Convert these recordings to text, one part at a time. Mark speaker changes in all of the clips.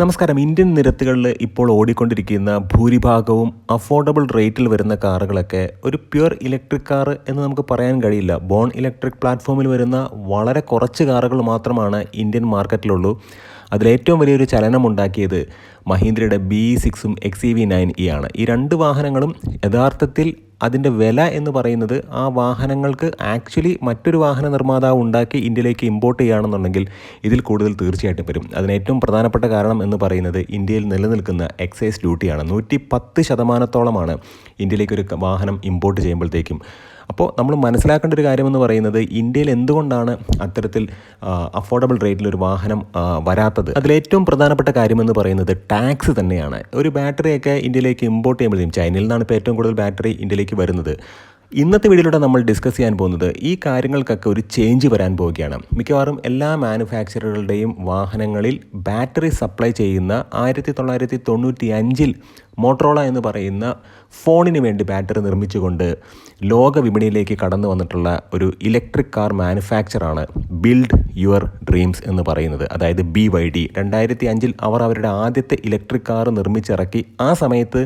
Speaker 1: നമസ്കാരം. ഇന്ത്യൻ നിരത്തുകളിൽ ഇപ്പോൾ ഓടിക്കൊണ്ടിരിക്കുന്ന ഭൂരിഭാഗവും അഫോർഡബിൾ റേറ്റിൽ വരുന്ന കാറുകളൊക്കെ ഒരു പ്യുർ ഇലക്ട്രിക് കാർ എന്ന് നമുക്ക് പറയാൻ കഴിയില്ല. ബോൺ ഇലക്ട്രിക് പ്ലാറ്റ്ഫോമിൽ വരുന്ന വളരെ കുറച്ച് കാറുകൾ മാത്രമാണ് ഇന്ത്യൻ മാർക്കറ്റിലുള്ളൂ അതിലേറ്റവും വലിയൊരു ചലനം ഉണ്ടാക്കിയത് മഹീന്ദ്രയുടെ ബി സിക്സും X E V nine E ആണ്. ഈ രണ്ട് വാഹനങ്ങളും യഥാർത്ഥത്തിൽ അതിന്റെ വില എന്ന് പറയുന്നത് ആ വാഹനങ്ങൾക്ക് ആക്ച്വലി മറ്റൊരു വാഹന നിർമ്മാതാവ് ഉണ്ടാക്കി ഇന്ത്യയിലേക്ക് ഇമ്പോർട്ട് ചെയ്യുകയാണെന്നുണ്ടെങ്കിൽ ഇതിൽ കൂടുതൽ തീർച്ചയായിട്ടും വരും. അതിന് ഏറ്റവും പ്രധാനപ്പെട്ട കാരണം എന്ന് പറയുന്നത് ഇന്ത്യയിൽ നിലനിൽക്കുന്ന എക്സൈസ് ഡ്യൂട്ടിയാണ്. നൂറ്റി പത്ത് ശതമാനത്തോളമാണ് ഇന്ത്യയിലേക്ക് ഒരു വാഹനം ഇമ്പോർട്ട് ചെയ്യുമ്പോഴത്തേക്കും. അപ്പോൾ നമ്മൾ മനസ്സിലാക്കേണ്ട ഒരു കാര്യമെന്ന് പറയുന്നത് ഇന്ത്യയിൽ എന്തുകൊണ്ടാണ് അത്തരത്തിൽ അഫോർഡബിൾ റേറ്റിൽ ഒരു വാഹനം വരാത്തത്? അതിലേറ്റവും പ്രധാനപ്പെട്ട കാര്യമെന്ന് പറയുന്നത് ടാക്സ് തന്നെയാണ്. ഒരു ബാറ്ററിയൊക്കെ ഇന്ത്യയിലേക്ക് ഇമ്പോർട്ട് ചെയ്യുമ്പോഴത്തേക്കും ചൈനയിൽ നിന്നാണ് ഇപ്പോൾ ഏറ്റവും കൂടുതൽ ബാറ്ററി ഇന്ത്യയിലേക്ക് വരുന്നത്. ഇന്നത്തെ വീഡിയോയിലൂടെ നമ്മൾ ഡിസ്കസ് ചെയ്യാൻ പോകുന്നത് ഈ കാര്യങ്ങൾക്കൊക്കെ ഒരു ചേഞ്ച് വരാൻ പോവുകയാണ്. മിക്കവാറും എല്ലാ മാനുഫാക്ചറുകളുടെയും വാഹനങ്ങളിൽ ബാറ്ററി സപ്ലൈ ചെയ്യുന്ന ആയിരത്തി തൊള്ളായിരത്തി തൊണ്ണൂറ്റി അഞ്ചിൽ മോട്ടറോള എന്ന് പറയുന്ന ഫോണിന് വേണ്ടി ബാറ്ററി നിർമ്മിച്ചുകൊണ്ട് ലോക വിപണിയിലേക്ക് കടന്നു വന്നിട്ടുള്ള ഒരു ഇലക്ട്രിക് കാർ മാനുഫാക്ചറാണ് ബിൽഡ് യുവർ ഡ്രീംസ് എന്ന് പറയുന്നത്. അതായത് ബി വൈ ഡി രണ്ടായിരത്തി അഞ്ചിൽ അവർ അവരുടെ ആദ്യത്തെ ഇലക്ട്രിക് കാർ നിർമ്മിച്ചിറക്കി. ആ സമയത്ത്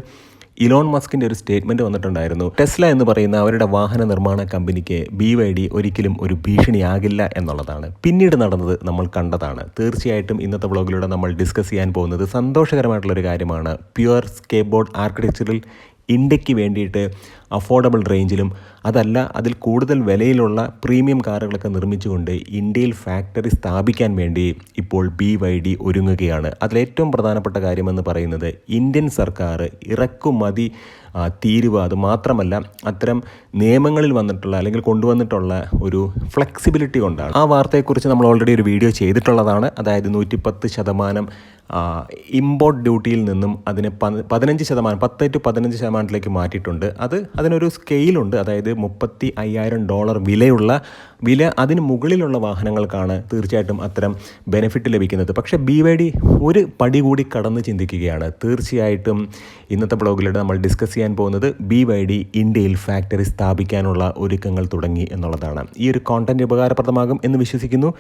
Speaker 1: ഇലോൺ മസ്കിന്റെ ഒരു സ്റ്റേറ്റ്മെന്റ് വന്നിട്ടുണ്ടായിരുന്നു. ടെസ്ല എന്ന് പറയുന്ന അവരുടെ വാഹന നിർമ്മാണ കമ്പനിക്ക് ബി വൈ ഡി ഒരിക്കലും ഒരു ഭീഷണിയാകില്ല എന്നുള്ളതാണ്. പിന്നീട് നടന്നത് നമ്മൾ കണ്ടതാണ്. തീർച്ചയായിട്ടും ഇന്നത്തെ വ്ളോഗിലൂടെ നമ്മൾ ഡിസ്കസ് ചെയ്യാൻ പോകുന്നത് സന്തോഷകരമായിട്ടുള്ളൊരു കാര്യമാണ്. പ്യുവർ സ്കേപ്പ് ബോർഡ് ആർക്കിടെക്ചറിൽ ഇന്ത്യയ്ക്ക് വേണ്ടിയിട്ട് അഫോർഡബിൾ റേഞ്ചിലും അതല്ല അതിൽ കൂടുതൽ വിലയിലുള്ള പ്രീമിയം കാറുകളൊക്കെ നിർമ്മിച്ചുകൊണ്ട് ഇന്ത്യയിൽ ഫാക്ടറി സ്ഥാപിക്കാൻ വേണ്ടി ഇപ്പോൾ ബി വൈ ഡി ഒരുങ്ങുകയാണ്. അതിലേറ്റവും പ്രധാനപ്പെട്ട കാര്യമെന്ന് പറയുന്നത് ഇന്ത്യൻ സർക്കാർ ഇറക്കുമതി തീരുവ. അത് മാത്രമല്ല അത്തരം നിയമങ്ങളിൽ വന്നിട്ടുള്ള അല്ലെങ്കിൽ കൊണ്ടുവന്നിട്ടുള്ള ഒരു ഫ്ലെക്സിബിലിറ്റി കൊണ്ടാണ്. ആ വാർത്തയെക്കുറിച്ച് നമ്മൾ ഓൾറെഡി ഒരു വീഡിയോ ചെയ്തിട്ടുള്ളതാണ്. അതായത് നൂറ്റിപ്പത്ത് ശതമാനം ഇമ്പോർട്ട് ഡ്യൂട്ടിയിൽ നിന്നും അതിനെ പതിനഞ്ച് ശതമാനം പത്ത് ടു പതിനഞ്ച് ശതമാനത്തിലേക്ക് മാറ്റിയിട്ടുണ്ട്. അത് അതിനൊരു സ്കെയിലുണ്ട് അതായത് മുപ്പത്തി അയ്യായിരം ഡോളർ വിലയുള്ള വില അതിന് മുകളിലുള്ള വാഹനങ്ങൾക്കാണ് തീർച്ചയായിട്ടും അത്തരം ബെനിഫിറ്റ് ലഭിക്കുന്നത്. പക്ഷേ ബി വൈ ഡി ഒരു പടി കൂടി കടന്ന് ചിന്തിക്കുകയാണ്. തീർച്ചയായിട്ടും ഇന്നത്തെ ബ്ലോഗിലൂടെ നമ്മൾ ഡിസ്കസ് ചെയ്യാൻ പോകുന്നത് ബി വൈ ഡി ഇന്ത്യയിൽ ഫാക്ടറി സ്ഥാപിക്കാനുള്ള ഒരുക്കങ്ങൾ തുടങ്ങി എന്നുള്ളതാണ്. ഈ ഒരു കോണ്ടന്റ് ഉപകാരപ്രദമാകും എന്ന് വിശ്വസിക്കുന്നു.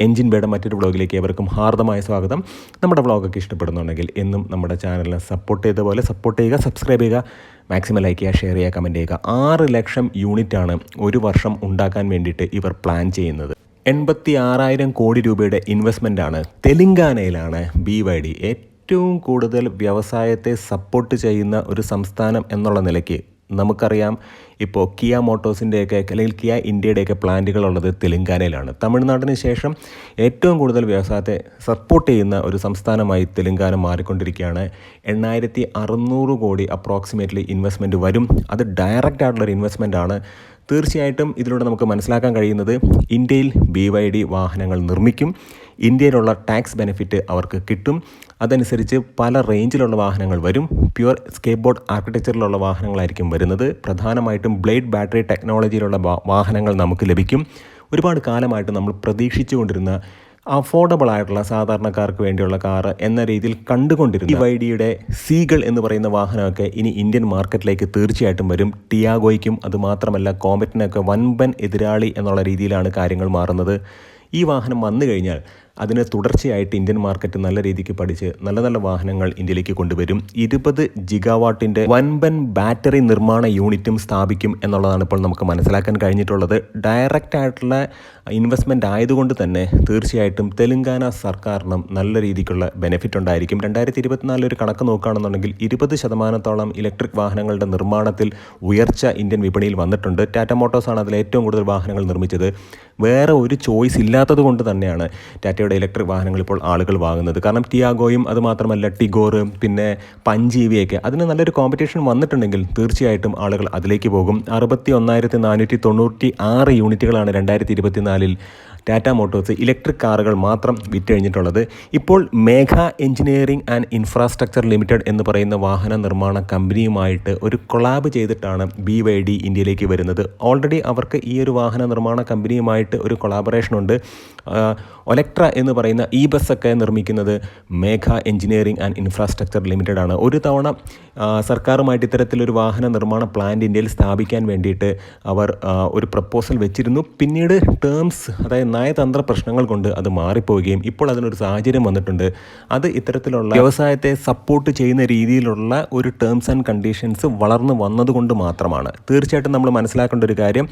Speaker 1: എൻജിൻ ബേയുടെ മറ്റൊരു ബ്ലോഗിലേക്ക് ഏവർക്കും ഹാർദമായ സ്വാഗതം. നമ്മുടെ ബ്ലോഗൊക്കെ ഇഷ്ടപ്പെടുന്നുണ്ടെങ്കിൽ എന്നും നമ്മുടെ ചാനലിനെ സപ്പോർട്ട് ചെയ്ത പോലെ സപ്പോർട്ട് ചെയ്യുക സബ്സ്ക്രൈബ് ചെയ്യുക. മാക്സിമം ലൈക്ക് ചെയ്യുക ഷെയർ ചെയ്യുക കമന്റ് ചെയ്യുക. ആറ് ലക്ഷം യൂണിറ്റാണ് ഒരു വർഷം ഉണ്ടാക്കാൻ വേണ്ടിയിട്ട് ഇവർ പ്ലാൻ ചെയ്യുന്നത്. എൺപത്തി ആറായിരം കോടി രൂപയുടെ ഇൻവെസ്റ്റ്മെന്റാണ് തെലങ്കാനയിലാണ് ബി വൈ ഡി ഏറ്റവും കൂടുതൽ വ്യവസായത്തെ സപ്പോർട്ട് ചെയ്യുന്ന ഒരു സംസ്ഥാനം എന്നുള്ള നിലയ്ക്ക് നമുക്കറിയാം ഇപ്പോൾ കിയ മോട്ടോഴ്സിന്റെയൊക്കെ അല്ലെങ്കിൽ കിയ ഇന്ത്യയുടെയൊക്കെ പ്ലാന്റുകളുള്ളത് തെലങ്കാനയിലാണ്. തമിഴ്നാടിന് ശേഷം ഏറ്റവും കൂടുതൽ വ്യവസായത്തെ സപ്പോർട്ട് ചെയ്യുന്ന ഒരു സംസ്ഥാനമായി തെലങ്കാന മാറിക്കൊണ്ടിരിക്കുകയാണ്. എണ്ണായിരത്തി അറുന്നൂറ് കോടി അപ്രോക്സിമേറ്റ്ലി ഇൻവെസ്റ്റ്മെന്റ് വരും. അത് ഡയറക്റ്റ് ആയിട്ടുള്ളൊരു ഇൻവെസ്റ്റ്മെന്റ് ആണ്. തീർച്ചയായിട്ടും ഇതിലൂടെ നമുക്ക് മനസ്സിലാക്കാൻ കഴിയുന്നത് ഇന്ത്യയിൽ ബി വൈ ഡി വാഹനങ്ങൾ നിർമ്മിക്കും. ഇന്ത്യയിലുള്ള ടാക്സ് ബെനിഫിറ്റ് അവർക്ക് കിട്ടും. അതനുസരിച്ച് പല റേഞ്ചിലുള്ള വാഹനങ്ങൾ വരും. പ്യുവർ സ്കേപ്പ് ബോർഡ് ആർക്കിടെക്ചറിലുള്ള വാഹനങ്ങളായിരിക്കും വരുന്നത്. പ്രധാനമായിട്ടും ബ്ലേഡ് ബാറ്ററി ടെക്നോളജിയിലുള്ള വാഹനങ്ങൾ നമുക്ക് ലഭിക്കും. ഒരുപാട് കാലമായിട്ട് നമ്മൾ പ്രതീക്ഷിച്ചുകൊണ്ടിരുന്ന അഫോർഡബിൾ ആയിട്ടുള്ള സാധാരണക്കാർക്ക് വേണ്ടിയുള്ള കാറ് എന്ന രീതിയിൽ കണ്ടുകൊണ്ടിരുന്ന ഈ വൈഡിയുടെ സീകൾ എന്ന് പറയുന്ന വാഹനമൊക്കെ ഇനി ഇന്ത്യൻ മാർക്കറ്റിലേക്ക് തീർച്ചയായിട്ടും വരും. ടിയാഗോയ്ക്കും അതുമാത്രമല്ല കോമ്പറ്റിനൊക്കെ വൻപൻ എതിരാളി എന്നുള്ള രീതിയിലാണ് കാര്യങ്ങൾ മാറുന്നത്. ഈ വാഹനം വന്നു കഴിഞ്ഞാൽ അതിന് തുടർച്ചയായിട്ട് ഇന്ത്യൻ മാർക്കറ്റ് നല്ല രീതിക്ക് പഠിച്ച് നല്ല നല്ല വാഹനങ്ങൾ ഇന്ത്യയിലേക്ക് കൊണ്ടുവരും. ഇരുപത് ജിഗാവാട്ടിന്റെ വൻപൻ ബാറ്ററി നിർമ്മാണ യൂണിറ്റും സ്ഥാപിക്കും എന്നുള്ളതാണ് ഇപ്പോൾ നമുക്ക് മനസ്സിലാക്കാൻ കഴിഞ്ഞിട്ടുള്ളത്. ഡയറക്റ്റ് ആയിട്ടുള്ള ഇൻവെസ്റ്റ്മെന്റ് ആയതുകൊണ്ട് തന്നെ തീർച്ചയായിട്ടും തെലങ്കാന സർക്കാരിനും നല്ല രീതിക്കുള്ള ബെനിഫിറ്റ് ഉണ്ടായിരിക്കും. രണ്ടായിരത്തി ഇരുപത്തിനാലിൽ ഒരു കണക്ക് നോക്കുകയാണെന്നുണ്ടെങ്കിൽ ഇരുപത് ശതമാനത്തോളം ഇലക്ട്രിക് വാഹനങ്ങളുടെ നിർമ്മാണത്തിൽ ഉയർച്ച ഇന്ത്യൻ വിപണിയിൽ വന്നിട്ടുണ്ട്. ടാറ്റ മോട്ടോഴ്സാണ് അതിൽ ഏറ്റവും കൂടുതൽ വാഹനങ്ങൾ നിർമ്മിച്ചത്. വേറെ ഒരു ചോയ്സ് ഇല്ലാത്തത് കൊണ്ട് തന്നെയാണ് ടാറ്റയുടെ ഇലക്ട്രിക് വാഹനങ്ങൾ ഇപ്പോൾ ആളുകൾ വാങ്ങുന്നത്. കാരണം ടിയാഗോയും അതുമാത്രമല്ല ടിഗോർ പിന്നെ പഞ്ചീവിയൊക്കെ അതിന് നല്ലൊരു കോമ്പറ്റീഷൻ വന്നിട്ടുണ്ടെങ്കിൽ തീർച്ചയായിട്ടും ആളുകൾ അതിലേക്ക് പോകും. അറുപത്തി ഒന്നായിരത്തി നാനൂറ്റി തൊണ്ണൂറ്റി ആറ് യൂണിറ്റുകളാണ് രണ്ടായിരത്തി ഇരുപത്തിനാലിൽ ടാറ്റ മോട്ടോഴ്സ് ഇലക്ട്രിക് കാറുകൾ മാത്രം വിറ്റഴിഞ്ഞിട്ടുള്ളത്. ഇപ്പോൾ Megha engineering and infrastructure limited എന്ന് പറയുന്ന വാഹന നിർമ്മാണ കമ്പനിയുമായിട്ട് ഒരു കൊളാബ് ചെയ്തിട്ടാണ് ബി വൈ ഡി ഇന്ത്യയിലേക്ക് വരുന്നത്. ഓൾറെഡി അവർക്ക് ഈ ഒരു വാഹന നിർമ്മാണ കമ്പനിയുമായിട്ട് ഒരു കൊളാബറേഷൻ ഉണ്ട്. ഒലക്ട്ര എന്ന് പറയുന്ന ഇ ബസ്സൊക്കെ നിർമ്മിക്കുന്നത് Megha engineering and infrastructure limited ആണ്. ഒരു തവണ സർക്കാരുമായിട്ട് ഇത്തരത്തിലൊരു വാഹന നിർമ്മാണ പ്ലാന്റ് ഇന്ത്യയിൽ സ്ഥാപിക്കാൻ വേണ്ടിയിട്ട് അവർ ഒരു പ്രപ്പോസൽ വെച്ചിരുന്നു. പിന്നീട് ടേംസ് അതായത് നയതന്ത്ര പ്രശ്നങ്ങൾ കൊണ്ട് അത് മാറിപ്പോവുകയും ഇപ്പോൾ അതിനൊരു സാഹചര്യം വന്നിട്ടുണ്ട്. അത് ഇത്തരത്തിലുള്ള വ്യവസായത്തെ സപ്പോർട്ട് ചെയ്യുന്ന രീതിയിലുള്ള ഒരു ടേംസ് ആൻഡ് കണ്ടീഷൻസ് വളർന്നു വന്നതുകൊണ്ട് മാത്രമാണ്. തീർച്ചയായിട്ടും നമ്മൾ മനസ്സിലാക്കേണ്ട ഒരു കാര്യം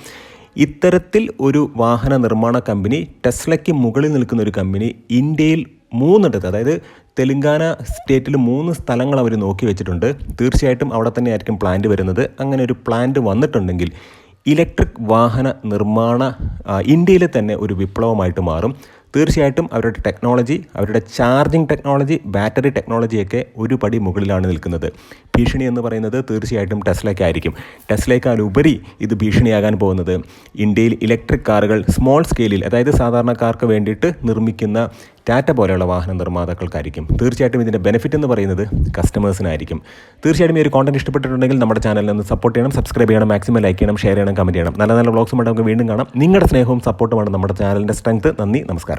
Speaker 1: ഇത്തരത്തിൽ ഒരു വാഹന നിർമ്മാണ കമ്പനി ടെസ്ലയ്ക്ക് മുകളിൽ നിൽക്കുന്ന ഒരു കമ്പനി ഇന്ത്യയിൽ മൂന്നിടത്ത് അതായത് തെലുങ്കാന സ്റ്റേറ്റിൽ മൂന്ന് സ്ഥലങ്ങൾ അവർ നോക്കി വെച്ചിട്ടുണ്ട്. തീർച്ചയായിട്ടും അവിടെ തന്നെ ആയിരിക്കും പ്ലാന്റ് വരുന്നത്. അങ്ങനെ ഒരു പ്ലാന്റ് വന്നിട്ടുണ്ടെങ്കിൽ ഇലക്ട്രിക് വാഹന നിർമ്മാണ ഇന്ത്യയിലെ തന്നെ ഒരു വിപ്ലവമായിട്ട് മാറും. തീർച്ചയായിട്ടും അവരുടെ ടെക്നോളജി അവരുടെ ചാർജിങ് ടെക്നോളജി ബാറ്ററി ടെക്നോളജിയൊക്കെ ഒരു പടി മുകളിലാണ് നിൽക്കുന്നത്. ഭീഷണി എന്ന് പറയുന്നത് തീർച്ചയായിട്ടും ടെസ്ലയ്ക്കായിരിക്കും ടെസ്ലയേക്കാൾ ഉപരി ഇത് ഭീഷണിയാകാൻ പോകുന്നത്. ഇന്ത്യയിൽ ഇലക്ട്രിക് കാറുകൾ സ്മോൾ സ്കെയിലിൽ അതായത് സാധാരണക്കാർക്ക് വേണ്ടിയിട്ട് നിർമ്മിക്കുന്ന ടാറ്റ പോലെയുള്ള വാഹന നിർമ്മാതാക്കൾക്കായിരിക്കും. തീർച്ചയായിട്ടും ഇതിന്റെ ബെനിഫിറ്റ് എന്ന് പറയുന്നത് കസ്റ്റമേഴ്സിനായിരിക്കും തീർച്ചയായിട്ടും ഈ ഒരു കോണ്ടന്റ് ഇഷ്ടപ്പെട്ടിട്ടുണ്ടെങ്കിൽ നമ്മുടെ ചാനലിൽ സപ്പോർട്ട് ചെയ്യണം സബ്സ്ക്രൈബ് ചെയ്യണം മാക്സിമം ലൈക്ക് ചെയ്യണം ഷെയർ ചെയ്യണം കമന്റ് ചെയ്യണം. നല്ല നല്ല വ്ളോഗ്സും നമുക്ക് വീണ്ടും കാണാം. നിങ്ങളുടെ സ്നേഹവും സപ്പോർട്ടുമാണ് നമ്മുടെ ചാനലിന്റെ സ്ട്രെങ്ത് നന്ദി നമസ്കാരം.